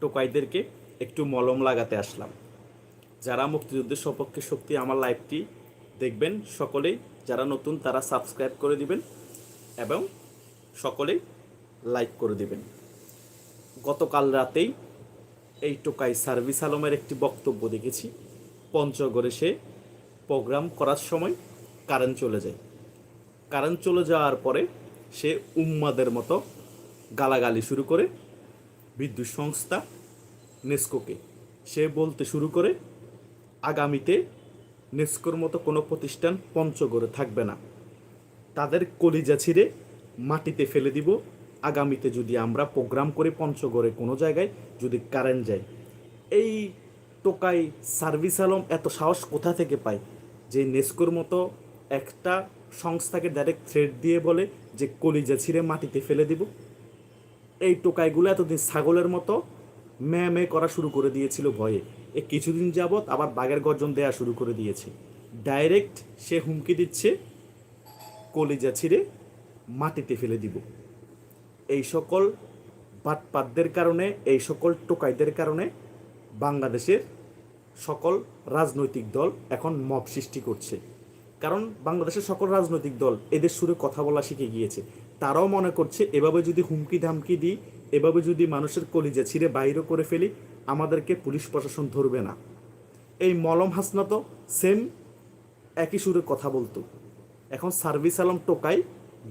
টোকাইদেরকে একটু মলম লাগাতে আসলাম। যারা মুক্তিযুদ্ধের সপক্ষে শক্তি আমার লাইভটি দেখবেন, সকলেই যারা নতুন তারা সাবস্ক্রাইব করে দিবেন এবং সকলেই লাইক করে দিবেন। গতকাল রাতেই এই টোকাই সার্ভিস আলমের একটি বক্তব্য দেখেছি। পঞ্চগড়ে সে প্রোগ্রাম করার সময় কারেন্ট চলে যায়। কারেন্ট চলে যাওয়ার পরে সে উম্মাদের মতো গালাগালি শুরু করে বিদ্যুৎ সংস্থা নেস্কোকে। সে বলতে শুরু করে, আগামীতে নেস্কোর মতো কোনো প্রতিষ্ঠান পঞ্চগড়ে থাকবে না। তাদের কলিজা ছিঁড়ে মাটিতে ফেলে দিব। আগামীতে যদি আমরা প্রোগ্রাম করে পঞ্চগড়ে কোনো জায়গায়, যদি কারেন্ট যায়। এই টোকাই সার্ভিস আলম এত সাহস কোথা থেকে পায় যে নেস্কোর মতো একটা সংস্থাকে ডাইরেক্ট থ্রেড দিয়ে বলে যে কলিজা ছিঁড়ে মাটিতে ফেলে দিব? এই টোকাইগুলো এতদিন ছাগলের মতো ম্যা মে করা শুরু করে দিয়েছিল ভয়ে। এ কিছুদিন যাবৎ আবার বাঘের গর্জন দেয়া শুরু করে দিয়েছে। ডাইরেক্ট সে হুমকি দিচ্ছে, কলিজা ছিঁড়ে মাটিতে ফেলে দিব। এই সকল বাটপাতদের কারণে, এই সকল টোকাইদের কারণে বাংলাদেশের সকল রাজনৈতিক দল এখন মব সৃষ্টি করছে। কারণ বাংলাদেশের সকল রাজনৈতিক দল এদের সুরে কথা বলা শিখে গিয়েছে। তারাও মনে করছে, এভাবে যদি হুমকি ধামকি দিই, এভাবে যদি মানুষের কলিজা ছিঁড়ে বাইরে করে ফেলি, আমাদেরকে পুলিশ প্রশাসন ধরবে না। এই মলম হাসনা তো সেম একই সুরে কথা বলতো। এখন সার্ভিস আলম টোকাই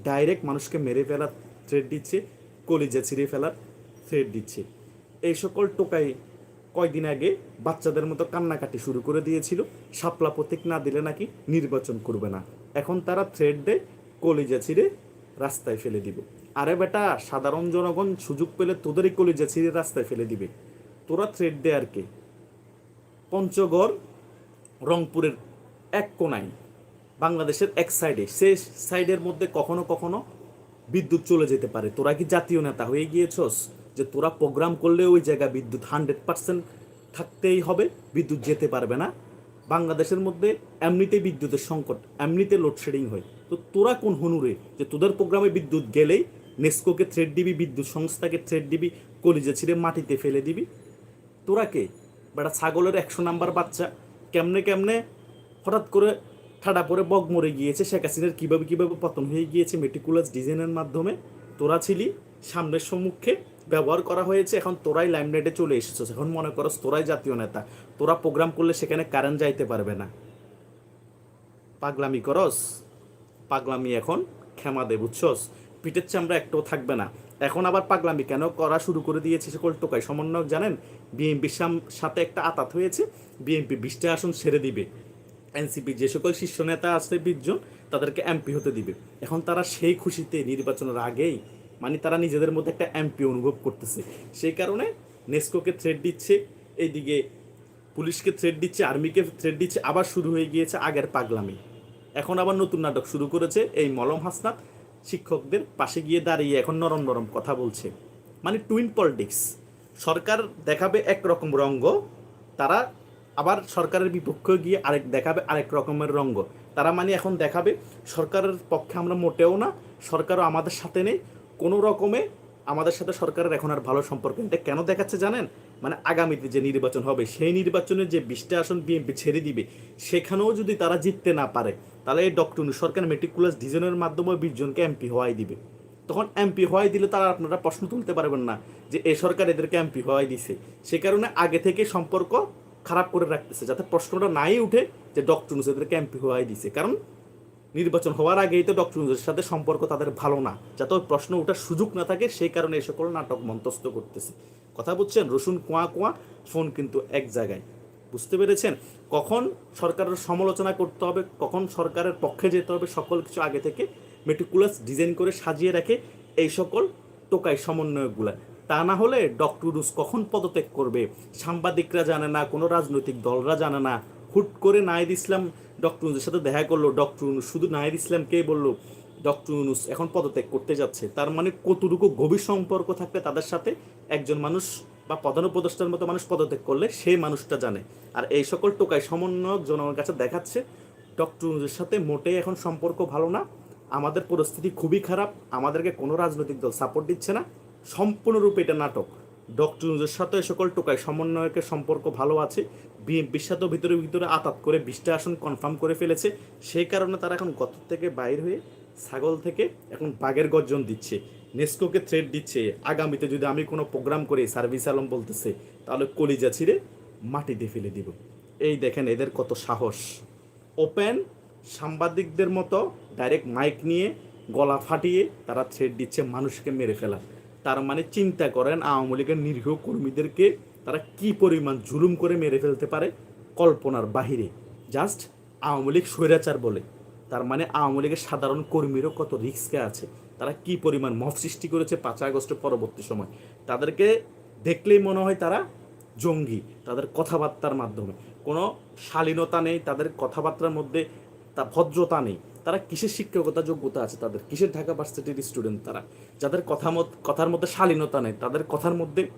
ডাইরেক্ট মানুষকে মেরে ফেলার থ্রেড দিচ্ছে, কলিজা ছিঁড়ে ফেলার থ্রেড দিচ্ছে। এই সকল টোকাই কয়দিন আগে বাচ্চাদের মতো কান্নাকাটি শুরু করে দিয়েছিল শাপলা প্রতীক না দিলে নাকি নির্বাচন করবে না। এখন তারা থ্রেড দেয়, কলিজা ছিঁড়ে রাস্তায় ফেলে দিবে। আরে বেটা, সাধারণ জনগণ সুযোগ পেলে তোদেরই কলিজা ছিঁড়ে রাস্তায় ফেলে দিবে। তোরা থ্রেড দে আর কে? পঞ্চগড়, রংপুরের এক কোনায়, বাংলাদেশের এক সাইডে সে সাইডের মধ্যে কখনো কখনো বিদ্যুৎ চলে যেতে পারে। তোরা কি জাতীয় নেতা হয়ে গিয়েছস? যে তোরা প্রোগ্রাম করলে ওই জায়গায় বিদ্যুৎ হান্ড্রেড পার্সেন্ট থাকতেই হবে, বিদ্যুৎ যেতে পারবে না। বাংলাদেশের মধ্যে এমনিতে বিদ্যুতের সংকট, এমনিতে লোডশেডিং হয়। তো তোরা কোন হনুরে? যে তোদের প্রোগ্রামে বিদ্যুৎ গেলেই নেস্কোকে থ্রেড দিবি, বিদ্যুৎ সংস্থাকে থ্রেড দিবি, কলিজা ছিঁড়ে মাটিতে ফেলে দিবি। তোরা কে? বেটা ছাগলের একশো নাম্বার বাচ্চা। কেমনে কেমনে হঠাৎ করে ঠাডা পরে বগ মরে গিয়েছে। শেখ হাসিনার কীভাবে কীভাবে পতন হয়ে গিয়েছে মেটিকুলাস ডিজাইনের মাধ্যমে। তোরা ছিলি সামনের সম্মুখে। ব্যবহার করা হয়েছে। এখন তোরাই লাইমলাইটে চলে এসেছিস। এখন মনে করস তোরাই জাতীয় নেতা। তোরা প্রোগ্রাম করলে সেখানে কারেন্ট যাইতে পারবে না। পাগলামি করস? পাগলামি এখন ক্ষমা দে, বুঝছস? পিঠের চামড়া একটাও থাকবে না। এখন আবার পাগলামি কেন? করা শুরু করে দিয়েছে সকল টোকাই সমন্বয়ক জানেন বিএনপির সাথে একটা আতাত হয়েছে। বিএনপি বিশটা আসন ছেড়ে দিবে। এনসিপি যে সকল শীর্ষ নেতা আছে বিশজন তাদেরকে এমপি হতে দিবে। এখন তারা সেই খুশিতে নির্বাচনের আগেই মানে তারা নিজেদের মধ্যে একটা এমপি অনুভব করতেছে। সেই কারণে নেস্কোকে থ্রেড দিচ্ছে, এইদিকে পুলিশকে থ্রেড দিচ্ছে, আর্মিকে থ্রেড দিচ্ছে, আবার শুরু হয়ে গিয়েছে আগের পাগলামি। এখন আবার নতুন নাটক শুরু করেছে এই মলম হাসনাত। শিক্ষকদের পাশে গিয়ে দাঁড়িয়ে এখন নরম নরম কথা বলছে। মানে টুইন পলিটিক্স সরকার দেখাবে একরকম রঙ্গ, তারা আবার সরকারের বিপক্ষে গিয়ে আরেক দেখাবে আরেক রকমের রঙ্গ। তারা মানে এখন দেখাবে, সরকারের পক্ষে আমরা মোটেও না, সরকারও আমাদের সাথে নেই। কোনো রকমে আমাদের সাথে সরকারের এখন আর ভালো সম্পর্ক এটা কেন দেখাচ্ছে জানেন? মানে আগামীতে যে নির্বাচন হবে, সেই নির্বাচনে যে বিশটা আসন বিএনপি ছেড়ে দিবে, সেখানেও যদি তারা জিততে না পারে, তাহলে এই ডক্টর সরকার মেট্রিকুলাস ডিজাইনের মাধ্যমে বিশ জনকে এমপি হওয়াই দিবে। তখন এমপি হওয়াই দিলে তারা আপনারা প্রশ্ন তুলতে পারবেন না যে এ সরকার এদেরকে এমপি হওয়াই দিছে। সে কারণে আগে থেকে সম্পর্ক খারাপ করে রাখতেছে, যাতে প্রশ্নটা নাই উঠে যে ডক্টর এদেরকে এমপি হওয়াই দিছে। কারণ নির্বাচন হওয়ার আগেই তো ডক্টর সাথে সম্পর্ক তাদের ভালো না। যাতে প্রশ্ন ওঠার সুযোগ না থাকে, সেই কারণে এই সকল নাটক মন্তস্থ করতেছে। কথা বুঝছেন? রসুন কোয়া কোয়া, ফোন কিন্তু এক জায়গায়। বুঝতে পেরেছেন? কখন সরকারের সমালোচনা করতে হবে, কখন সরকারের পক্ষে যেতে হবে, সকল কিছু আগে থেকে মেটিকুলাস ডিজাইন করে সাজিয়ে রাখে এই সকল টোকাই সমন্বয়কগুলা। তা না হলে ডক্টর ইউনুস কখন পদত্যাগ করবে? সাংবাদিকরা জানে না, কোনো রাজনৈতিক দলরা জানে না। হুট করে নাহিদ ইসলাম ডক্টর সাথে দেখা করল। ডক্টর শুধু নাহিদ ইসলামকে বলল ডক্টর ইউনুস এখন পদত্যাগ করতে যাচ্ছে, তার মানে কতটুকু গভীর সম্পর্ক থাকবে তাদের সাথে একজন মানুষ বা প্রধান উপদেষ্টার মতো মানুষ পদত্যাগ করলে সেই মানুষটা জানে। আর এই সকল টোকাই সমন্বয়ক জনগণের কাছে দেখাচ্ছে, ডক্টর ইউনুসের সাথে মোটেই এখন সম্পর্ক ভালো না, আমাদের পরিস্থিতি খুবই খারাপ, আমাদেরকে কোনো রাজনৈতিক দল সাপোর্ট দিচ্ছে না, সম্পূর্ণরূপে এটা নাটক। ডক্টর ইউনুসের সাথে সকল টোকাই সমন্বয়কের সম্পর্ক ভালো আছে, বিএনপির সাথেও ভিতরে ভিতরে আতাত করে বিশটা আসন কনফার্ম করে ফেলেছে, সেই কারণে তারা এখন গত থেকে বাইর হয়ে ছাগল থেকে এখন বাঘের গর্জন দিচ্ছে। নেস্কোকে থ্রেড দিচ্ছে। আগামীতে যদি আমি কোনো প্রোগ্রাম করি, সার্ভিস আলম বলতেছে, তাহলে কলিজা ছিঁড়ে মাটিতে ফেলে দিব। এই দেখেন এদের কত সাহস। ওপেন সাংবাদিকদের মতো ডাইরেক্ট মাইক নিয়ে গলা ফাটিয়ে তারা থ্রেড দিচ্ছে মানুষকে মেরে ফেলা তার মানে চিন্তা করেন, আওয়ামী লীগের নিরীহ কর্মীদেরকে তারা কি পরিমাণ জুলুম করে মেরে ফেলতে পারে? কল্পনার বাহিরে। জাস্ট আওয়ামী লীগ স্বৈরাচার বলে। তার মানে আওয়ামী লীগের সাধারণ কর্মীরও কত রিস্কে আছে? তারা কি পরিমাণ মফ সৃষ্টি করেছে পাঁচই আগস্টের পরবর্তী সময়? তাদেরকে দেখলেই মনে হয় তারা জঙ্গি, তাদের কথাবার্তার মাধ্যমে। কোনো শালীনতা নেই, তাদের কথাবার্তার মধ্যে তা ভদ্রতা নেই। তারা কিসের শিক্ষকতা যোগ্যতা আছে তাদের? কিসের ঢাকা ভার্সিটির স্টুডেন্ট তারা? যাদের কথা মত- কথার মধ্যে শালীনতা নেই, তাদের কথার মধ্যে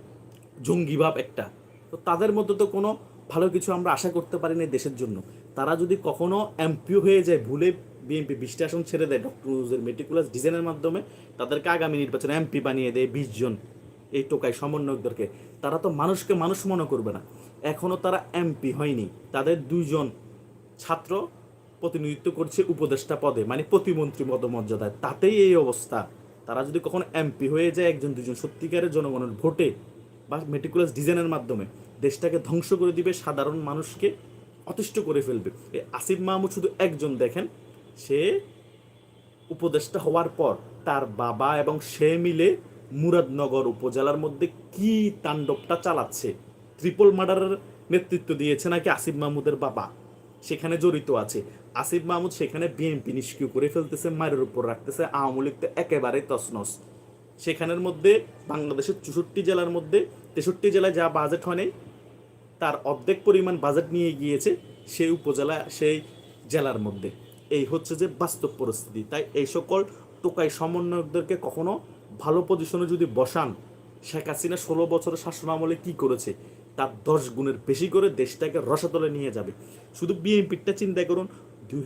জঙ্গিভাব একটা। তো তাদের মধ্যে তো কোনো ভালো কিছু আমরা আশা করতে পারি না দেশের জন্য। তারা যদি কখনো এমপিও হয়ে যায়, ভুলে বিএনপি বিশটা আসন ছেড়ে দেয় ডক্টর মেটিকুলাস ডিজাইনের মাধ্যমে, তাদেরকে আগামী নির্বাচনে এমপি বানিয়ে দেয় বিশ জন এই টোকায় সমন্বয়কদেরকে। তারা তো মানুষকে মানুষ মনে করবে না। এখনও তারা এমপি হয়নি। তাদের দুইজন ছাত্র প্রতিনিধিত্ব করছে উপদেষ্টা পদে মানে প্রতিমন্ত্রী পদমর্যাদায়। তাতেই এই অবস্থা। তারা যদি কখনো এমপি হয়ে যায়, একজন, দুজন সত্যিকারের জনগণের ভোটে বা মেটিকুলাস ডিজাইনের মাধ্যমে দেশটাকে ধ্বংস করে দিবে, সাধারণ মানুষকে অতিষ্ঠ করে ফেলবে। এই আসিফ মাহমুদ শুধু একজন দেখেন, সে উপদেষ্টা হওয়ার পর তার বাবা এবং সে মিলে মুরাদনগর উপজেলার মধ্যে কি তাণ্ডবটা চালাচ্ছে ট্রিপল মার্ডারের নেতৃত্ব দিয়েছে নাকি আসিফ মাহমুদের বাবা? সেখানে জড়িত আছে। আসিফ মাহমুদ সেখানে বিএনপি নিষ্ক্রিয় করে ফেলতেছে, মায়ের উপর রাখতেছে, আওয়ামী লীগ তো একেবারে তসনস সেখানের মধ্যে বাংলাদেশের চৌষট্টি জেলার মধ্যে তেষট্টি জেলায় যা বাজেট হয়নি তার অর্ধেক পরিমাণ বাজেট নিয়ে গিয়েছে সেই উপজেলা, সেই জেলার মধ্যে। এই হচ্ছে যে বাস্তব পরিস্থিতি। তাই এই সকল টোকাই সমন্বয়কদেরকে কখনো ভালো পজিশনে যদি বসান, শেখ হাসিনা ষোলো বছরের শাসন আমলে কী করেছে? তার দশ গুণের বেশি করে দেশটাকে রসাতলে নিয়ে যাবে। শুধু বিএনপিটা চিন্তা করুন, দুই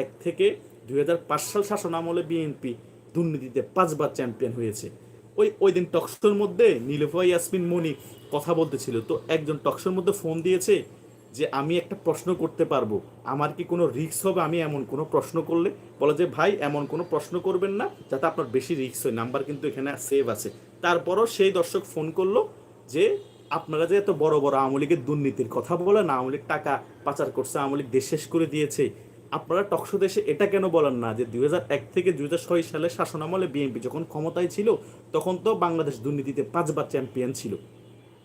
এক থেকে দুই হাজার পাঁচ সাল শাসন আমলে বিএনপি দুর্নীতিতে পাঁচবার চ্যাম্পিয়ন হয়েছে। ওই ওই দিন টকশোর মধ্যে নীলফা ইয়াসমিন মনি কথা বলতেছিল। তো একজন টকশোর মধ্যে ফোন দিয়েছে যে, আমি একটা প্রশ্ন করতে পারব। আমার কি কোনো রিস্ক হবে? আমি এমন কোনো প্রশ্ন করলে? বলে যে, ভাই, এমন কোনো প্রশ্ন করবেন না, যাতে আপনার বেশি রিস্ক হয়। নাম্বার কিন্তু এখানে সেভ আছে। তারপরও সেই দর্শক ফোন করল যে, আপনারা যে এত বড় বড় আওয়ামী লীগের দুর্নীতির কথা বলেন, আওয়ামী লীগ টাকা পাচার করছে, আওয়ামী লীগ দেশ শেষ করে দিয়েছে আপনারা টকশো দেশে এটা কেন বলেন না যে দুই এক থেকে দুই হাজার ছয় সালে শাসনামলে বিএনপি যখন ক্ষমতায় ছিল, তখন তো বাংলাদেশ দুর্নীতিতে পাঁচবার চ্যাম্পিয়ন ছিল।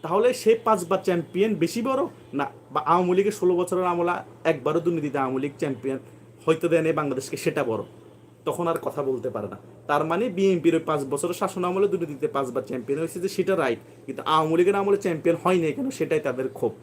তাহলে সে পাঁচবার চ্যাম্পিয়ন বেশি বড়? না, বা আওয়ামী লীগের ষোলো বছরের আমলা একবারও দুর্নীতিতে আওয়ামী লীগ চ্যাম্পিয়ন হয়তো দেয় বাংলাদেশকে সেটা বড়। তখন আর কথা বলতে পারে না। তার মানে বিএনপির ওই পাঁচ বছরের শাসন আমলে দুর্নীতিতে পাঁচবার চ্যাম্পিয়ন হয়েছে যে সেটা রাইট কিন্তু আওয়ামী লীগের আমলে চ্যাম্পিয়ন হয়নি কেন সেটাই তাদের ক্ষোভ।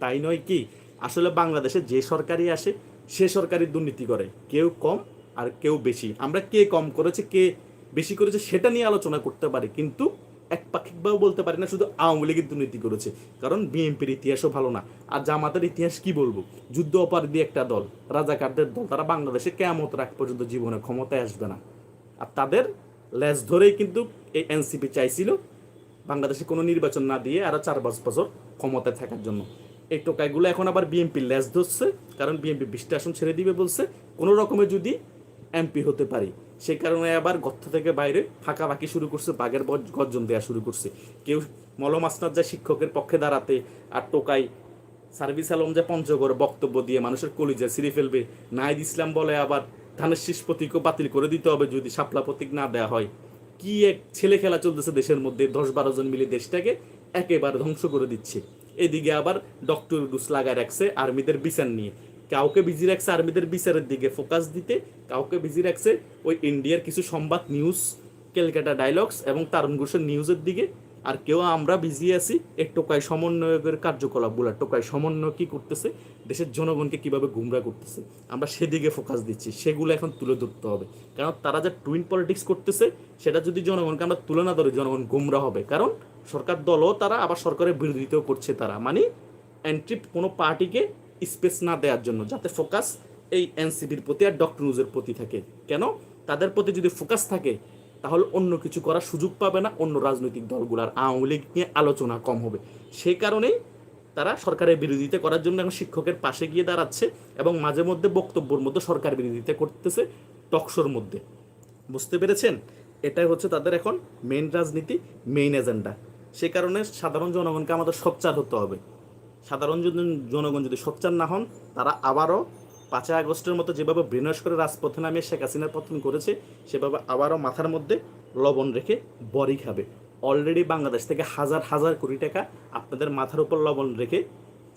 তাই নয় কি? আসলে বাংলাদেশে যে সরকারই আসে সে সরকারি দুর্নীতি করে। কেউ কম আর কেউ বেশি। আমরা কে কম করেছে, কে বেশি করেছে সেটা নিয়ে আলোচনা করতে পারি, কিন্তু একপাক্ষিকভাবে বলতে পারি না, শুধু আওয়ামী লীগের দুর্নীতি করেছে। কারণ বিএনপির ইতিহাসও ভালো না। আর জামাতের ইতিহাস কি বলব? যুদ্ধ অপরাধী একটা দল। রাজাকারদের দল। তারা বাংলাদেশে কেমত রাখ পর্যন্ত জীবনে ক্ষমতায় আসবে না। আর তাদের লেজ ধরেই কিন্তু এই এনসিপি চাইছিল বাংলাদেশে কোনো নির্বাচন না দিয়ে আরও চার পাঁচ বছর ক্ষমতায় থাকার জন্য। এই টোকাইগুলো এখন আবার বিএনপি লেজ ধরছে, কারণ বিএনপি বিশটা আসন ছেড়ে দিবে বলছে। কোনো রকমে যদি এমপি হতে পারি সেই কারণে আবার গর্ত থেকে বাইরে ফাঁকা বাকি শুরু করছে, বাঘের গর্জন দেওয়া শুরু করছে। কেউ মলম আসনার যায় শিক্ষকের পক্ষে দাঁড়াতে, আর টোকাই সার্ভিস আলম যে পঞ্চগড় বক্তব্য দিয়ে মানুষের কলিজা ছিঁড়ে ফেলবে। নাইদ ইসলাম বলে আবার, ধানের শীষ প্রতীকও বাতিল করে দিতে হবে যদি শাপলা প্রতীক না দেওয়া হয়। কি এক ছেলে খেলা চলতেছে দেশের মধ্যে, দশ বারো জন মিলে দেশটাকে একেবারে ধ্বংস করে দিচ্ছে। এদিকে আবার ডক্টর রুস লাগায় রাখছে আর্মিদের বিচার নিয়ে। কাউকে বিজি রাখছে আর্মিদের বিচারের দিকে ফোকাস দিতে, কাউকে বিজি রাখছে ওই ইন্ডিয়ার কিছু সংবাদ নিউজ ক্যালকাটা ডায়লগস এবং তারুণ ঘোষের নিউজের দিকে। আর কেউ আমরা বিজি আছি এই টোকাই সমন্বয়কের কার্যকলাপগুলো টোকায় সমন্বয় কী করতেছে, দেশের জনগণকে কীভাবে গুমরা করতেছে, আমরা সেদিকে ফোকাস দিচ্ছি, সেগুলো এখন তুলে ধরতে হবে। কারণ তারা যে টুইন পলিটিক্স করতেছে, সেটা যদি জনগণকে আমরা তুলে না ধরি, জনগণ গুমরা হবে। কারণ সরকার দলও তারা, আবার সরকারের বিরোধিতাও করছে তারা। মানে এন্ট্রি কোনো পার্টিকে স্পেস না দেওয়ার জন্য, যাতে ফোকাস এই এনসিবির প্রতি আর ডক্টর নিউজের প্রতি থাকে। কেন? তাদের প্রতি যদি ফোকাস থাকে, তাহলে অন্য কিছু করার সুযোগ পাবে না অন্য রাজনৈতিক দলগুলার আওয়ামী লীগ নিয়ে আলোচনা কম হবে। সেই কারণেই তারা সরকারের বিরোধিতা করার জন্য এখন শিক্ষকের পাশে গিয়ে দাঁড়াচ্ছে এবং মাঝে মধ্যে বক্তব্যের মধ্যে সরকার বিরোধিতা করতেছে টকশোর মধ্যে। বুঝতে পেরেছেন? এটাই হচ্ছে তাদের এখন মেইন রাজনীতি মেইন এজেন্ডা সে কারণে সাধারণ জনগণকে আমাদের সোচ্চার হতে হবে। সাধারণ জনগণ যদি সোচ্চার না হন, তারা আবারও পাঁচই আগস্টের মতো যেভাবে ব্রেনওয়াশ করে রাজপথে নামিয়ে শেখ হাসিনার পতন করেছে, সেভাবে আবারও মাথার মধ্যে লবণ রেখে বড়ি খাবে। অলরেডি বাংলাদেশ থেকে হাজার হাজার কোটি টাকা আপনাদের মাথার উপর লবণ রেখে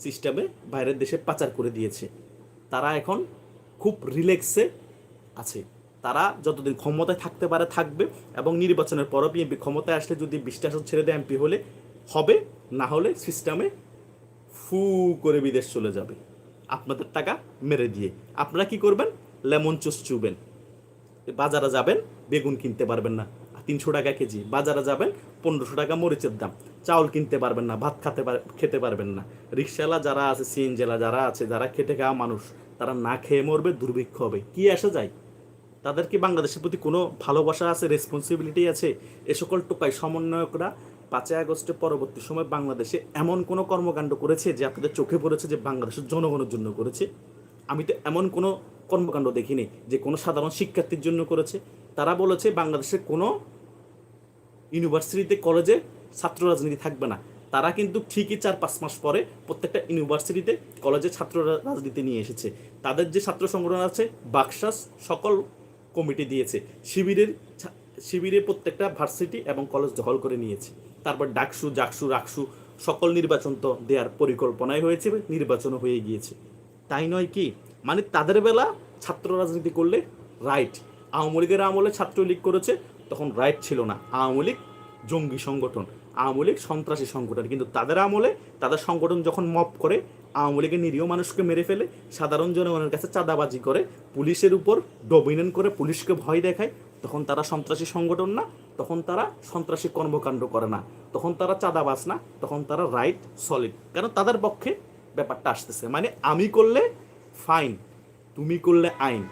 সিস্টেমে বাইরের দেশে পাচার করে দিয়েছে। তারা এখন খুব রিল্যাক্সে আছে। তারা যতদিন ক্ষমতায় থাকতে পারে, থাকবে এবং নির্বাচনের পরও বিএনপি ক্ষমতায় আসলে যদি বিশটা ছেড়ে দেয় এমপি হলে, হবে, না হলে সিস্টেমে ফু করে বিদেশ চলে যাবে। আপনাদের টাকা মেরে দিয়ে। আপনারা কি করবেন? লেমন চুস চুবেন। বাজারে যাবেন, বেগুন কিনতে পারবেন না। তিনশো টাকা কেজি। বাজারে যাবেন, পনেরোশো টাকা মরিচের দাম। চাউল কিনতে পারবেন না, ভাত খেতে খেতে পারবেন না। রিক্সাওয়ালা যারা আছে সিএনজেলা যারা আছে, যারা খেটে খাওয়া মানুষ, তারা না খেয়ে মরবে, দুর্ভিক্ষ হবে। কি আসা যায়? তাদের কি বাংলাদেশের প্রতি কোনো ভালোবাসা আছে রেসপন্সিবিলিটি আছে? এ সকল টোকাই সমন্বয়করা পাঁচই আগস্টের পরবর্তী সময় বাংলাদেশে এমন কোনো কর্মকাণ্ড করেছে যে আপনাদের চোখে পড়েছে যে বাংলাদেশের জনগণের জন্য করেছে? আমি তো এমন কোনো কর্মকাণ্ড দেখিনি যে কোনো সাধারণ শিক্ষার্থীর জন্য করেছে। তারা বলেছে বাংলাদেশের কোনো ইউনিভার্সিটিতে কলেজে ছাত্র রাজনীতি থাকবে না। তারা কিন্তু ঠিকই চার পাঁচ মাস পরে প্রত্যেকটা ইউনিভার্সিটিতে কলেজে ছাত্র রাজনীতি নিয়ে এসেছে। তাদের যে ছাত্র সংগঠন আছে বাকশাস সকল কমিটি দিয়েছে। শিবিরের শিবিরে প্রত্যেকটা ভার্সিটি এবং কলেজ দখল করে নিয়েছে। তারপর ডাকসু, জাকসু, রাকসু সকল নির্বাচন তো দেওয়ার পরিকল্পনাই হয়েছে, নির্বাচনও হয়ে গিয়েছে। তাই নয় কি? মানে তাদের বেলা ছাত্র রাজনীতি করলে রাইট আওয়ামী লীগের আমলে ছাত্রলীগ করেছে, তখন রাইট ছিল না। আওয়ামী লীগ জঙ্গি সংগঠন। আওয়ামী লীগ সন্ত্রাসী সংগঠন। কিন্তু তাদের আমলে তাদের সংগঠন যখন মপ করে, আওয়ামী লীগের নিরীহ মানুষকে মেরে ফেলে, সাধারণ জনগণের কাছে চাঁদাবাজি করে, পুলিশের উপর ডমিনেন্ট করে পুলিশকে ভয় দেখায়, তখন তারা সন্ত্রাসী সংগঠন না, তখন তারা সন্ত্রাসী কর্মকাণ্ড করে না, তখন তারা চাঁদাবাজ না, তখন তারা রাইট সলিড। কারণ তাদের পক্ষে ব্যাপারটা আসতেছে? মানে আমি করলে ফাইন, তুমি করলে আইন।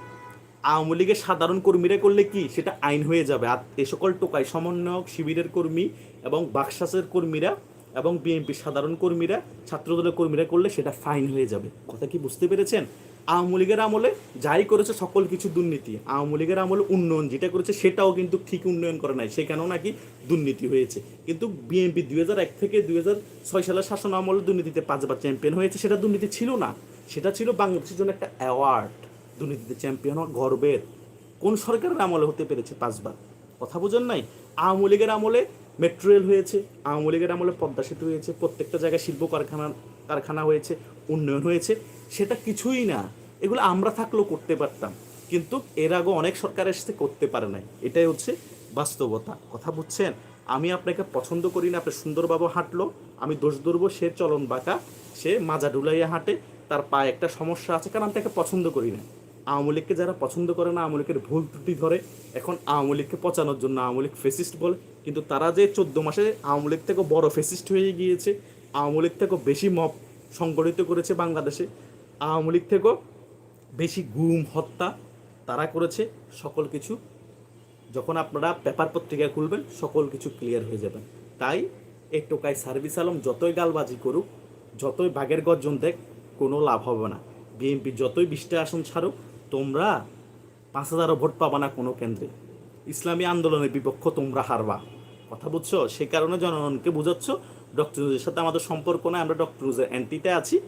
আওয়ামী লীগের সাধারণ কর্মীরা করলে কি? সেটা আইন হয়ে যাবে। আর এ সকল টোকায় সমন্বয়ক, শিবিরের কর্মী এবং বাকশাসের কর্মীরা এবং বিএনপির সাধারণ কর্মীরা, ছাত্রদলের কর্মীরা করলে সেটা ফাইন হয়ে যাবে। কথা কি বুঝতে পেরেছেন? আওয়ামী লীগের আমলে যাই করেছে সকল কিছু দুর্নীতি। আওয়ামী লীগের আমলে উন্নয়ন যেটা করেছে সেটাও কিন্তু ঠিক উন্নয়ন করে নাই। সেখানেও নাকি দুর্নীতি হয়েছে। কিন্তু বিএনপি দুই এক থেকে দুই ছয় সালের শাসন আমলে দুর্নীতিতে পাঁচবার চ্যাম্পিয়ন হয়েছে। সেটা দুর্নীতি ছিল না। সেটা ছিল বাংলাদেশের জন্য একটা অ্যাওয়ার্ড। দুর্নীতিতে চ্যাম্পিয়ন হওয়া গর্বের। কোন সরকারের আমলে হতে পেরেছে পাঁচবার? কথা বোঝেন নাই? আওয়ামী লীগের আমলে মেট্রো রেল হয়েছে, আওয়ামী লীগের আমলে পদ্মা সেতু হয়েছে, প্রত্যেকটা জায়গায় শিল্প কারখানা কারখানা হয়েছে, উন্নয়ন হয়েছে, সেটা কিছুই না। এগুলো আমরা থাকলেও করতে পারতাম, কিন্তু এর আগে অনেক সরকার এসে করতে পারে নাই। এটাই হচ্ছে বাস্তবতা। কথা বুঝছেন? আমি আপনাকে পছন্দ করি না, আপনি সুন্দরভাবে হাঁটলো, আমি দোষ ধরবো, সে চলন বাঁকা, সে মাজা ডুলাইয়া হাঁটে, তার পায়ে একটা সমস্যা আছে, কারণ আমি তাকে পছন্দ করি না। আওয়ামী লীগকে যারা পছন্দ করে না, আওয়ামী লীগের ভুল ত্রুটি ধরে, এখন আওয়ামী লীগকে পচানোর জন্য আওয়ামী লীগ ফেসিস্ট বলে। কিন্তু তারা যে চোদ্দ মাসে আওয়ামী লীগ থেকে বড় ফেসিস্ট হয়ে গিয়েছে, আওয়ামী লীগ থেকেও বেশি মপ সংগঠিত করেছে বাংলাদেশে। আওয়ামী লীগ থেকেও বেশি গুম, হত্যা তারা করেছে। সকল কিছু যখন আপনারা পেপার পত্রিকা খুলবেন, সকল কিছু ক্লিয়ার হয়ে যাবেন তাই এই টোকাই সার্ভিস আলম যতই গালবাজি করুক, যতই বাঘের গর্জন দেখ, কোনো লাভ হবে না। বিএনপি যতই বিশটা আসন ছাড়ুক তোমরা পাঁচ হাজারও ভোট পাবা না কোনো কেন্দ্রে। ইসলামী আন্দোলনের বিপক্ষ তোমরা হারবা। কথা বুঝছ? সে কারণে জনগণকে বুঝাচ্ছ ডক্টর নুজের সাথে আমাদের সম্পর্ক নয় আমরা ডক্টর নুজের অ্যান্টিতে আছি।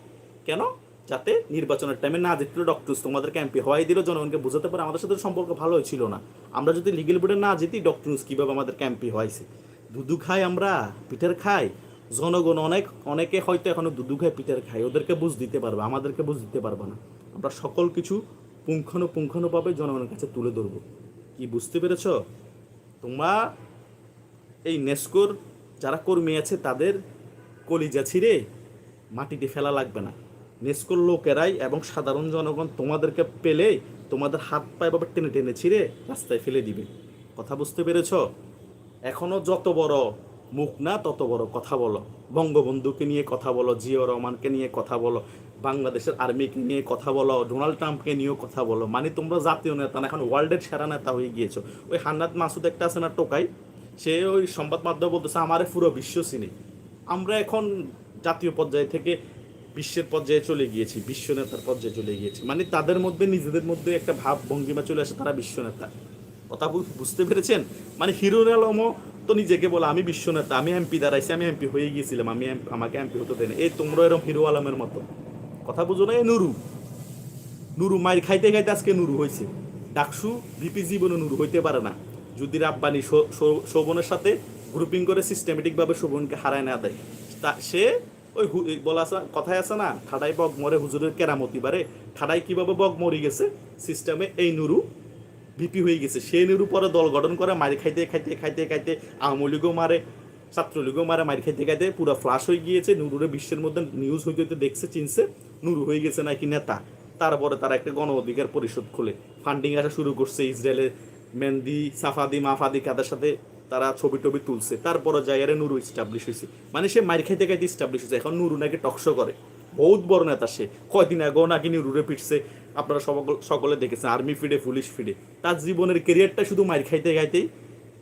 কেন? যাতে নির্বাচনের টাইমে না জিতলে ডক্টর তোমাদেরকে এমপি হওয়াই দিল, জনগণকে বোঝাতে পারে আমাদের সাথে সম্পর্ক ভালোই ছিল না। আমরা যদি লিগেল বোর্ডে না জিতি ডক্টর নিউজ কীভাবে আমাদেরকে এমপি হওয়াইছে? দুধু খাই আমরা, পিঠের খাই। জনগণ অনেক, অনেকে হয়তো এখনও দুধু খায়, পিঠের খায়। ওদেরকে বুঝ দিতে পারবে, আমাদেরকে বুঝ দিতে পারবে না। আমরা সকল কিছু পুঙ্খানুপুঙ্খানুভাবে জনগণের কাছে তুলে ধরবো। কি বুঝতে পেরেছ? তোমরা এই নেস্কোর যারা কর্মী আছে, তাদের কলিজা ছিঁড়ে মাটিতে ফেলা লাগবে না। নেস্কোর লোকেরাই এবং সাধারণ জনগণ তোমাদেরকে পেলে তোমাদের হাত পায়ে বাবা টেনে টেনে ছিঁড়ে রাস্তায় ফেলে দিবে। কথা বুঝতে পেরেছ? এখনও যত বড় মুখ না তত বড় কথা বলো। বঙ্গবন্ধুকে নিয়ে কথা বলো জিও রহমানকে নিয়ে কথা বলো, বাংলাদেশের আর্মিকে নিয়ে কথা বলো, ডোনাল্ড ট্রাম্পকে নিয়েও কথা বলো। মানে তোমরা জাতীয় নেতা না, এখন ওয়ার্ল্ডের সেরা নেতা হয়ে গিয়েছো। ওই হান্নাত মাসুদ একটা আছে না, টোকাই? সে ওই সংবাদ মাধ্যম বলতেছে, আমারে পুরো বিশ্ব চিনি। আমরা এখন জাতীয় পর্যায়ে থেকে বিশ্বের পর্যায়ে চলে গিয়েছি, বিশ্ব নেতার পর্যায়ে চলে গিয়েছি। মানে তাদের মধ্যে, নিজেদের মধ্যে একটা ভাব ভঙ্গিমা চলে আসে, তারা বিশ্ব নেতা। কথা বুঝতে পেরেছেন? মানে হিরোর আলমও তো নিজেকে বলে, আমি বিশ্ব নেতা, আমি এমপি দাঁড়াইছি, আমি এমপি হয়ে গিয়েছিলাম, আমি আমাকে এমপি হতে দেন এই তোমরা এরকম হিরো আলমের মতো। কথা বুঝো না, এই নুরু। নুরু মায়ের খাইতে খাইতে আজকে নুরু হয়েছে। ডাকসু ভিপি জীবনে নুরু হইতে পারে না। যদি রাব্বানি শোভনের সাথে গ্রুপিং করে সিস্টেমেটিক ভাবে শোভনকে হারায় না দেয়। তা, সে ওই বলা কথায় আছে না ঠাডাই বগ মরে হুজুরের কেরামতি বারে ঠাডাই কীভাবে বগ মরে গেছে সিস্টেমে এই নুরু ভিপি হয়ে গেছে। সেই নুরু পরে দল গঠন করে, মারি খাইতে খাইতে খাইতে খাইতে আওয়ামী লীগও মারে, ছাত্রলীগও মারে, মারি খাইতে খাইতে পুরো ফ্লাশ হয়ে গিয়েছে। নুরুরে বিশ্বের মধ্যে নিউজ হইতে হইতে দেখছে, চিনছে, নুরু হয়ে গেছে নাকি নেতা। তারপরে তারা একটা গণ অধিকার পরিষদ খুলে। ফান্ডিং আসা শুরু করছে ইসরায়েলের মেন্দি সাফাদি, মাফাদি, কাদের সাথে তারা ছবি টবি তুলছে। তারপরে জায়গায় নুরু ইস্টাবলিশ হয়েছে মানে সে মারি খাইতে খাইতে ইস্টাবলিশ হয়েছে এখন নুরু নাকি টকশো করে। বহুত বড় নেতা সে। কয়দিন আগেও নাকি নুরুরে পিটছে। আপনারা সকল সকলে দেখেছেন আর্মি ফিডে পুলিশ ফিডে। তার জীবনের কেরিয়ারটা শুধু মারি খাইতে খাইতেই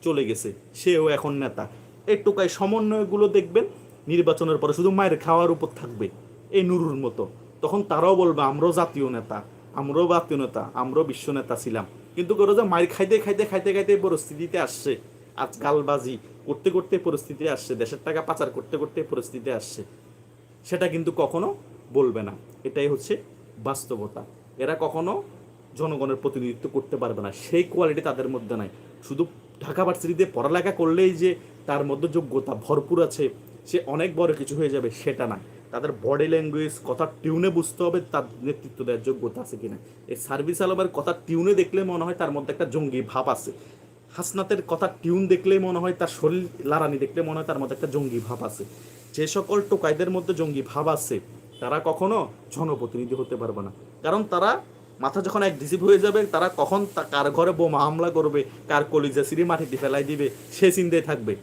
চলে গেছে। সেও এখন নেতা। এই টোকায় সমন্বয়গুলো দেখবেন, নির্বাচনের পরে শুধু মায়ের খাওয়ার উপর থাকবে, এই নুরুর মতো। তখন তারাও বলবে, আমরাও জাতীয় নেতা, আমরাও জাতীয় নেতা, আমরাও বিশ্ব নেতা ছিলাম। কিন্তু করে যে মায়ের খাইতে খাইতে খাইতে খাইতে পরিস্থিতিতে আসছে। আজ গালবাজি করতে করতে পরিস্থিতি আসছে, দেশের টাকা পাচার করতে করতে পরিস্থিতি আসছে। সেটা কিন্তু কখনো বলবে না। এটাই হচ্ছে বাস্তবতা। এরা কখনো জনগণের প্রতিনিধিত্ব করতে পারবে না। সেই কোয়ালিটি তাদের মধ্যে নাই। শুধু ঢাকা ভার্সিটিতে পড়ালেখা করলেই যে তার মধ্যে যোগ্যতা ভরপুর আছে, সে অনেক বড় কিছু হয়ে যাবে সেটা না। তাদের বডি ল্যাঙ্গুয়েজ কথা টিউনে বুঝতে হবে তার নেতৃত্ব দেওয়ার যোগ্যতা আছে কিনা। এই সার্ভিস আলমের কথা টিউনে দেখলে মনে হয় তার মধ্যে একটা জঙ্গি ভাব আছে। হাসনাতের কথা টিউন দেখলেই মনে হয় তার শরীর, লারানি দেখলে মনে হয় তার মধ্যে একটা জঙ্গি ভাব আছে। যে সকল টোকাইদের মধ্যে জঙ্গি ভাব আছে, তারা কখনো জনপ্রতিনিধি হতে পারবে না। কারণ তারা মাথা যখন এক ডিসিভ হয়ে যাবে, তারা কখন কার ঘরে বোমা হামলা করবে, কার কলিজা সিঁড়ি মাটিতে ফেলাই দিবে, সে চিন্তায় থাকবে।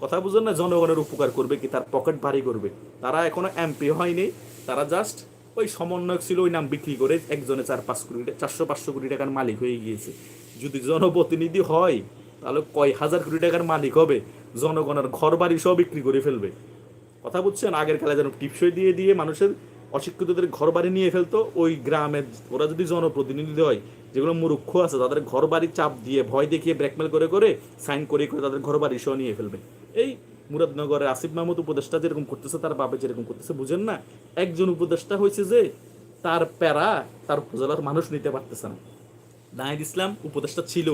কথা বুঝুন না, জনগণের উপকার করবে কি, তার পকেট ভারী করবে? তারা এখনও এমপি হয়নি, তারা জাস্ট ওই সমন্বয়ক ছিল, ওই নাম বিক্রি করে একজনে চার পাঁচ কোটি চারশো পাঁচশো কোটি টাকার মালিক হয়ে গিয়েছে। যদি জনপ্রতিনিধি হয়, তাহলে কয় হাজার কোটি টাকার মালিক হবে? জনগণের ঘর বাড়ি সব বিক্রি করে ফেলবে। কথা বুঝছেন আগের কালে যেন টিপসই দিয়ে দিয়ে মানুষের অশিক্ষিতদের ঘর বাড়ি নিয়ে ফেলতো, ওই গ্রামের ওরা যদি জনপ্রতিনিধি হয়, যেগুলো মূর্খ আছে, তাদের ঘর বাড়ি চাপ দিয়ে, ভয় দেখিয়ে ব্ল্যাকমেল করে করে, সাইন করে করে তাদের ঘর বাড়ি সহ নিয়ে ফেলবে। এই মুরাদনগরের আসিফ মাহমুদ উপদেষ্টা যেরকম করতেছে, তার বাবা যেরকম করতেছে, বুঝেন না? একজন উপদেষ্টা হয়েছে যে, তার প্যারা, তার উপজেলার মানুষ নিতে পারতেছে না। নাহিদ ইসলাম উপদেষ্টা ছিল,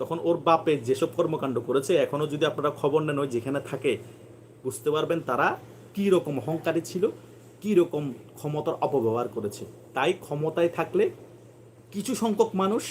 তখন ওর বাপে যেসব কর্মকাণ্ড করেছে এখনও যদি আপনারা খবর নেন, ওই যেখানে থাকে বুঝতে পারবেন তারা কী রকম অহংকারী ছিল, কী রকম ক্ষমতার অপব্যবহার করেছে। তাই ক্ষমতায় থাকলে কিছু সংখ্যক মানুষ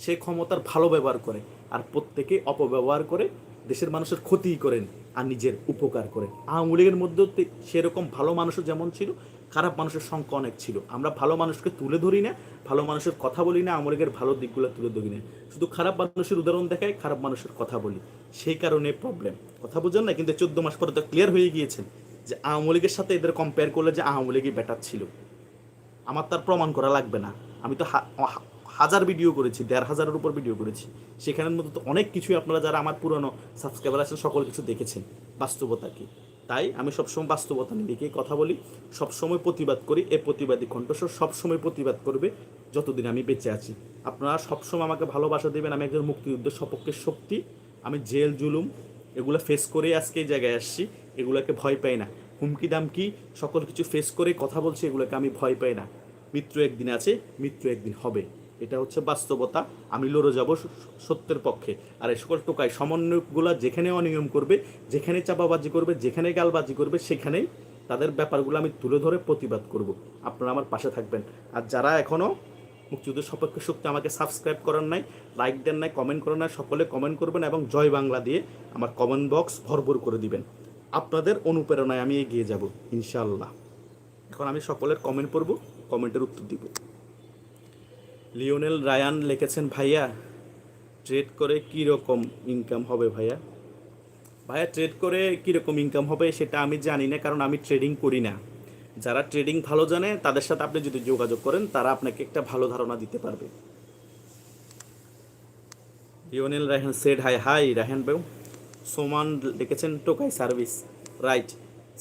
সেই ক্ষমতার ভালো ব্যবহার করে আর প্রত্যেকে অপব্যবহার করে দেশের মানুষের ক্ষতি করেন আর নিজের উপকার করেন আওয়ামী লীগের মধ্যেও সেরকম ভালো মানুষও যেমন ছিল, খারাপ মানুষের সংখ্যা অনেক ছিল। আমরা ভালো মানুষকে তুলে ধরি না, ভালো মানুষের কথা বলি না, আওয়ামী লীগের ভালো দিকগুলো তুলে ধরি না। শুধু খারাপ মানুষের উদাহরণ দেখায় খারাপ মানুষের কথা বলি। সেই কারণে প্রবলেম কথা বুঝেন না, কিন্তু চোদ্দ মাস পরে তো ক্লিয়ার হয়ে গিয়েছেন যে আওয়ামী লীগের সাথে এদের কম্পেয়ার করলে যে আওয়ামী লীগই বেটার ছিল। আমার তার প্রমাণ করা লাগবে না। আমি তো হাজার ভিডিও করেছি, দেড় হাজারের উপর ভিডিও করেছি। সেখানের মধ্যে তো অনেক কিছুই আপনারা যারা আমার পুরনো সাবস্ক্রাইবার আছেন, সকল কিছু দেখেছেন বাস্তবতা কি তাই আমি সবসময় বাস্তবতা নিয়ে কথা বলি, সবসময় প্রতিবাদ করি, এ প্রতিবাদী কণ্ঠস্বর সবসময় প্রতিবাদ করবে যতদিন আমি বেঁচে আছি। আপনারা সবসময় আমাকে ভালোবাসা দেবেন, আমি একজন মুক্তিযুদ্ধের সপক্ষের শক্তি, আমি জেল, জুলুম এগুলো ফেস করে আজকে এই জায়গায় আসছি, এগুলোকে ভয় পাই না। হুমকি দামকি সকল কিছু ফেস করে কথা বলছি, এগুলোকে আমি ভয় পাই না। মৃত্যু একদিন আছে মৃত্যু একদিন হবে। এটা হচ্ছে বাস্তবতা। আমি লড়ে যাব সত্যের পক্ষে। আর এই সকল টোকায় সমন্বয়কগুলো যেখানে অনিয়ম করবে, যেখানে চাপাবাজি করবে, যেখানে গালবাজি করবে, সেখানেই তাদের ব্যাপারগুলো আমি তুলে ধরে প্রতিবাদ করব। আপনারা আমার পাশে থাকবেন। আর যারা এখনও মুক্তিযুদ্ধের সপক্ষে শক্তি আমাকে সাবস্ক্রাইব করার নাই লাইক দেন নাই কমেন্ট করেন নাই, সকলে কমেন্ট করবেন এবং জয় বাংলা দিয়ে আমার কমেন্ট বক্স ভরপুর করে দিবেন। আপনাদের অনুপ্রেরণায় আমি এগিয়ে যাব, ইনশাআল্লাহ। এখন আমি সকলের কমেন্ট পড়ব কমেন্টের উত্তর দিব। লিওনেল রায়ান লিখেছেন, ভাইয়া ট্রেড করে কি রকম ইনকাম হবে ভাইয়া? ভাইয়া ট্রেড করে কীরকম ইনকাম হবে সেটা আমি জানি না, কারণ আমি ট্রেডিং করি না। যারা ট্রেডিং ভালো জানে, তাদের সাথে আপনি যদি যোগাযোগ করেন, তারা আপনাকে একটা ভালো ধারণা দিতে পারবে। Lionel Raihan said hi hi Raihan বেউ সোমান লিখেছেন, টোকাই সার্ভিস। রাইট।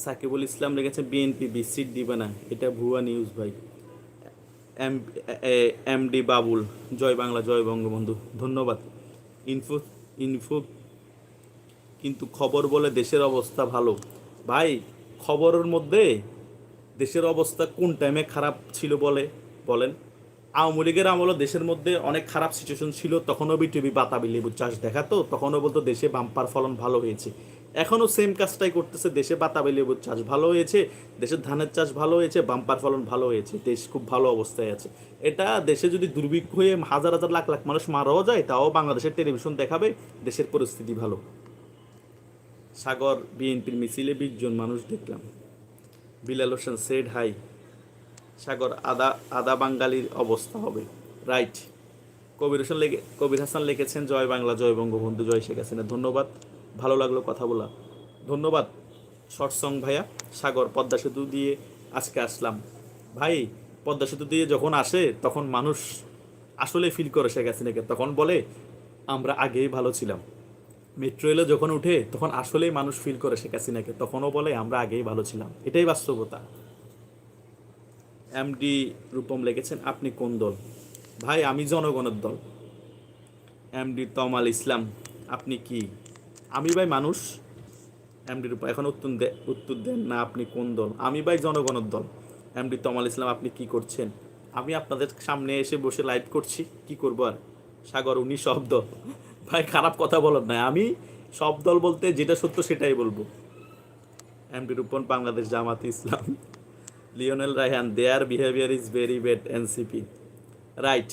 সাকিবুল ইসলাম লিখেছেন, বিএনপি বি সিট দিবে না এটা ভুয়া নিউজ ভাই। M M D Babul. জয় বাংলা, জয় বঙ্গবন্ধু। ধন্যবাদ। ইনফো ইনফো, কিন্তু খবর বলে দেশের অবস্থা ভালো। ভাই, খবরের মধ্যে দেশের অবস্থা কোন টাইমে খারাপ ছিল বলে, বলেন? আওয়ামী লীগের আমলও দেশের মধ্যে অনেক খারাপ সিচুয়েশন ছিল, তখনও বিটিভি বাতাবি লেবু চাষ দেখাতো, তখনও বলতো দেশে বাম্পার ফলন ভালো হয়েছে। এখনও সেম কাজটাই করতেছে। দেশে বাতাবি লেবুর চাষ ভালো হয়েছে দেশের ধানের চাষ ভালো হয়েছে, বাম্পার ফলন ভালো হয়েছে, দেশ খুব ভালো অবস্থায় আছে। এটা দেশে যদি দুর্ভিক্ষ হয়ে হাজার হাজার লাখ লাখ মানুষ মারাও যায়, তাও বাংলাদেশের টেলিভিশন দেখাবে, দেশের পরিস্থিতি ভালো। সাগর, বিএনপির মিছিলে বিশ জন মানুষ দেখলাম। বিলাল হোসেন সেড হাই সাগর আদা আদা বাঙালির অবস্থা হবে। রাইট কবির হোসেন লেগে কবির হাসান লিখেছেন, জয় বাংলা, জয় বঙ্গবন্ধু, জয় শেখ হাসিনা, ধন্যবাদ। ভালো লাগল কথা বলা। ধন্যবাদ, শর্ট সং ভাইয়া। সাগর, পদ্মা সেতু দিয়ে আজকে আসলাম। ভাই, পদ্মা সেতু দিয়ে যখন আসে, তখন মানুষ আসলে ফিল করে শেখ হাসিনাকে। তখন বলে, আমরা আগেই ভালো ছিলাম। মেট্রো রেলে যখন উঠে, তখন আসলেই মানুষ ফিল করে শেখ হাসিনাকে। তখনও বলে, আমরা আগেই ভালো ছিলাম। এটাই বাস্তবতা। এমডি রূপম লিখেছেন, আপনি কোন দল? ভাই, আমি জনগণের দল। এমডি তমাল ইসলাম, আপনি কি? আমি ভাই মানুষ এমডি রূপম এখন উত্তর দে, উত্তর দেন না আপনি কোন দল। আমি ভাই জনগণের দল। এমডি তমাল ইসলাম, আপনি কি করছেন? আমি আপনাদের সামনে এসে বসে লাইভ করছি, কি করব আর? সাগর, উনি সব দল। ভাই, খারাপ কথা বলার নাই আমি সব দল বলতে যেটা সত্য সেটাই বলব। MD Rupon, Bangladesh Jamaat Islam. Lionel Raihan their behaviour is very bad NCP right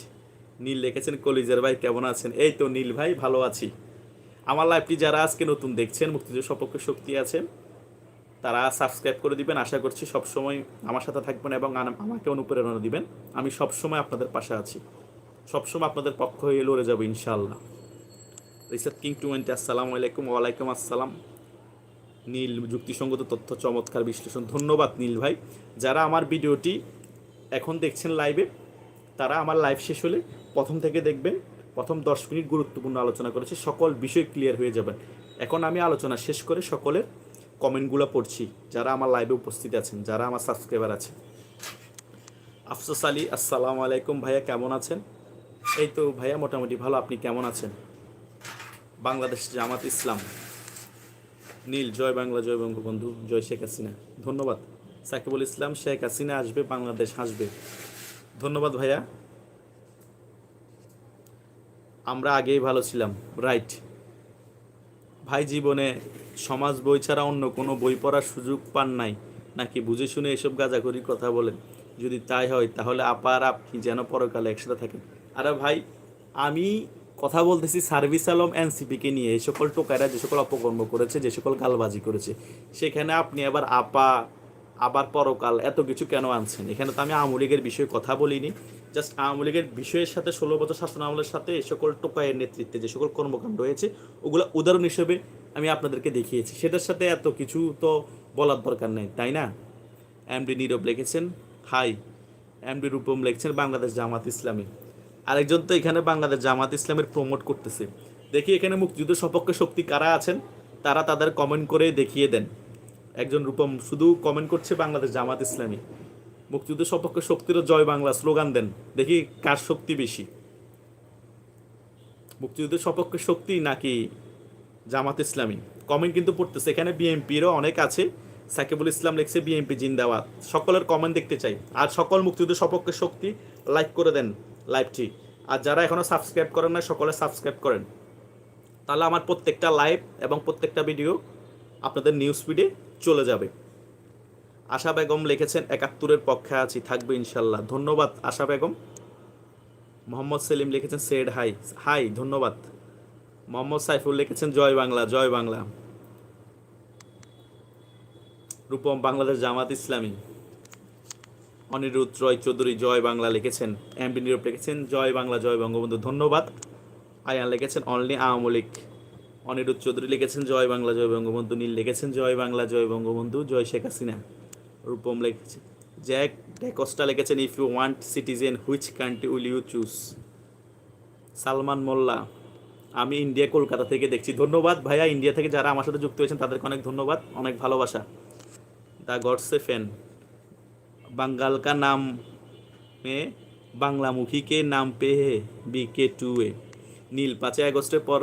Neel লিখেছেন, কলিজার ভাই কেমন আছেন? এই তো নীল ভাই, ভালো আছি। আমার লাইভটি যারা আজকে নতুন দেখছেন মুক্তিযুদ্ধ সপক্ষে শক্তি আছেন তারা সাবস্ক্রাইব করে দিবেন। আশা করছি সবসময় আমার সাথে থাকবেন এবং আমাকে অনুপ্রেরণা দিবেন। আমি সবসময় আপনাদের পাশে আছি। সবসময় আপনাদের পক্ষ হয়ে লড়ে যাব, ইনশাআল্লাহ। রিসাদ কিং টোয়েন্টি আসসালামু আলাইকুম, ওয়ালাইকুম আসসালাম। নীল যুক্তিসঙ্গত তথ্য, চমৎকার বিশ্লেষণ। ধন্যবাদ নীল ভাই। যারা আমার ভিডিওটি এখন দেখছেন লাইভে তারা আমার লাইভ শেষ হলে প্রথম থেকে দেখবেন। প্রথম দশ মিনিট গুরুত্বপূর্ণ আলোচনা করেছি, সকল বিষয় ক্লিয়ার হয়ে যাবেন এখন আমি আলোচনা শেষ করে সকলের কমেন্টগুলো পড়ছি, যারা আমার লাইভে উপস্থিত আছেন, যারা আমার সাবস্ক্রাইবার আছেন। আফসোস আলী, আসসালামু আলাইকুম ভাইয়া, কেমন আছেন? এই তো ভাইয়া, মোটামুটি ভালো, আপনি কেমন আছেন? বাংলাদেশ জামাত ইসলাম। নীল, জয় বাংলা, জয় বঙ্গবন্ধু, জয় শেখ হাসিনা। ধন্যবাদ। সাকিবুল ইসলাম, শেখ হাসিনা আসবে, বাংলাদেশ হাসবে ধন্যবাদ ভাইয়া। আমরা আগেই ভালো ছিলাম রাইট ভাই জীবনে সমাজ বই ছাড়া অন্য কোনো বই পড়ার সুযোগ পান নাই, নাকি বুঝে শুনে এসব গাঁজাখড়ির কথা বলেন? যদি তাই হয়, তাহলে আপা আর আপনি যেন পরকালে একসাথে থাকেন। আরে ভাই, আমি কথা বলতেছি সার্ভিস আলম এনসিপিকে নিয়ে। এই সকল টোকাইরা যে সকল অপকর্ম করেছে, যে সকল গালবাজি করেছে, সেখানে আপনি আবার আপা, আবার পরকাল, এত কিছু কেন আনছেন? এখানে তো আমি আওয়ামী লীগের বিষয়ে কথা বলিনি। জাস্ট আওয়ামী লীগের বিষয়ের সাথে ষোলো বছর শাসন আমলের সাথে এই সকল টোকাইয়ের নেতৃত্বে যে সকল কর্মকাণ্ড হয়েছে, ওগুলো উদাহরণ হিসেবে আমি আপনাদেরকে দেখিয়েছি। সেটার সাথে এত কিছু তো বলার দরকার নেই, তাই না? এমডি নীরব লিখেছেন, হাই এমডি রূপম লিখছেন, বাংলাদেশ জামাত ইসলামী। আরেকজন তো এখানে বাংলাদেশ জামাত ইসলামের প্রমোট করতেছে। দেখি এখানে মুক্তিযুদ্ধ সপক্ষে শক্তি কারা আছেন? তারা তাদের কমেন্ট করে দেখিয়ে দেন। একজন রূপম শুধু কমেন্ট করছে বাংলাদেশ জামাত ইসলামী। মুক্তিযুদ্ধ সপক্ষে শক্তির জয় বাংলা স্লোগান দেন। দেখি কার শক্তি বেশি। মুক্তিযুদ্ধের সপক্ষে শক্তি নাকি জামাত ইসলামী? কমেন্ট কিন্তু পড়তেছে। এখানে বিএনপিরও অনেক আছে। সাকিবুল ইসলাম লিখছে বিএনপি জিন্দাবাদ। সকলের কমেন্ট দেখতে চাই। আর সকল মুক্তিযুদ্ধের সপক্ষে শক্তি লাইক করে দেন লাইভটি আর যারা এখনও সাবস্ক্রাইব করেন না সকলে সাবস্ক্রাইব করেন। তাহলে আমার প্রত্যেকটা লাইভ এবং প্রত্যেকটা ভিডিও আপনাদের নিউজ ফিডে চলে যাবে। আশা বেগম লিখেছেন, একাত্তরের পক্ষে আছি, থাকবে ইনশাল্লাহ। ধন্যবাদ, আশা বেগম। মোহাম্মদ সেলিম লিখেছেন সেড হাই হাই ধন্যবাদ। মোহাম্মদ সাইফুল লিখেছেন, জয় বাংলা জয় বাংলা। রূপম, বাংলাদেশ জামাত ইসলামী। অনিরুদ্ধ রয় চৌধুরী, জয় বাংলা লিখেছেন। এমপি নিরূপ লিখেছেন, জয় বাংলা, জয় বঙ্গবন্ধু, ধন্যবাদ। আয়ান লিখেছেন, অনলি আওয়ামী লীগ। অনিরুদ্ধ চৌধুরী লিখেছেন, জয় বাংলা, জয় বঙ্গবন্ধু। নীল লিখেছেন, জয় বাংলা, জয় বঙ্গবন্ধু, জয় শেখ হাসিনা। রূপম লিখছে। জ্যাক ডেকস্টা লিখেছেন if you want citizen which country will you choose Salman Molla, আমি ইন্ডিয়া কলকাতা থেকে দেখছি। ধন্যবাদ ভাইয়া ইন্ডিয়া থেকে যারা আমার সাথে যুক্ত হয়েছেন, তাদেরকে অনেক ধন্যবাদ, অনেক ভালোবাসা। দ্য গডসে ফ্যান বাঙ্গালকা নাম মে বাংলামুখীকে নাম পেহে বিকে টু এ নীল পাঁচই আগস্টের পর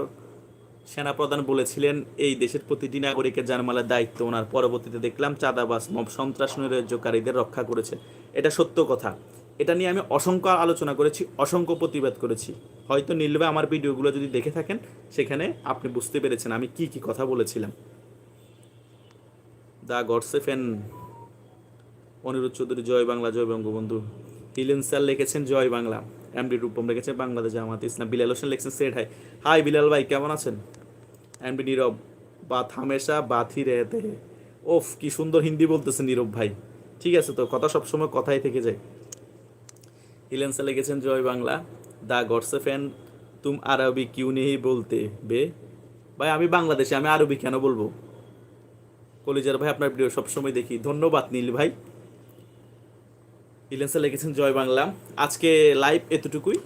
সেনাপ্রধান বলেছিলেন, এই দেশের প্রতিটি নাগরিকের জানমালের দায়িত্ব। ওনার পরবর্তীতে দেখলাম চাঁদাবাস মব, সন্ত্রাস নৈরাজ্যকারীদের রক্ষা করেছে। এটা সত্য কথা। এটা নিয়ে আমি অসংখ্য আলোচনা করেছি, অসংখ্য প্রতিবাদ করেছি। হয়তো নীলবে আমার ভিডিওগুলো যদি দেখে থাকেন, সেখানে আপনি বুঝতে পেরেছেন আমি কি কি কথা বলেছিলাম। দ্য গডসে ফ্যান অনিরুদ্ধ চৌধুরী, জয় বাংলা, জয় বঙ্গবন্ধু। হিলেন স্যার লিখেছেন, জয় বাংলা। এমডি রূপম লিখেছেন বাংলাদেশ জামাত ইসলাম। বিলাল হোসেন লিখেছেন, সেট হাই। হাই বিলাল ভাই, কেমন আছেন? এমডি নীরব বাত হামেশা বাথি রেতে হে। ওফ, কি সুন্দর হিন্দি বলতেছে নীরব ভাই। ঠিক আছে তো, কথা সবসময় কথাই থেকে যায়। হিলেন স্যার লিখেছেন জয় বাংলা। দা গডসে ফ্যান, তুম আরবি কিউ নেই বলতে বে? ভাই, আমি বাংলাদেশে, আমি আরবি কেন বলব? কলিজার ভাই, আপনার ভিডিও সবসময় দেখি। ধন্যবাদ নীল ভাই। ইলেন্সে লিখেছেন জয় বাংলা। আজকে লাইভ এতটুকুই।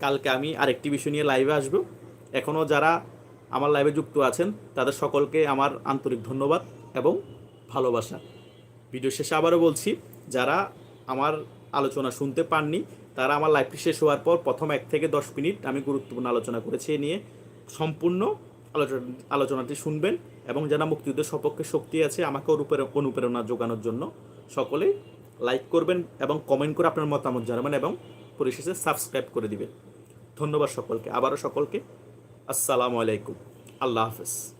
কালকে আমি আরেকটি বিষয় নিয়ে লাইভে আসব। এখনও যারা আমার লাইভে যুক্ত আছেন। তাদের সকলকে আমার আন্তরিক ধন্যবাদ এবং ভালোবাসা। ভিডিও শেষে আবারও বলছি, যারা আমার আলোচনা শুনতে পাননি, তারা আমার লাইভটি শেষ হওয়ার পর প্রথম এক থেকে দশ মিনিট আমি গুরুত্বপূর্ণ আলোচনা করেছি। নিয়ে সম্পূর্ণ আলোচনা আলোচনাটি শুনবেন এবং যারা মুক্তিযুদ্ধের সপক্ষে শক্তি আছে, আমাকে অনুপ্রে- অনুপ্রেরণা যোগানোর জন্য সকলে লাইক করবেন এবং কমেন্ট করে আপনার মতামত জানাবেন এবং পরিশেষে সাবস্ক্রাইব করে দিবেন। ধন্যবাদ সকলকে। আবারও সকলকে আসসালামু আলাইকুম আল্লাহ হাফেজ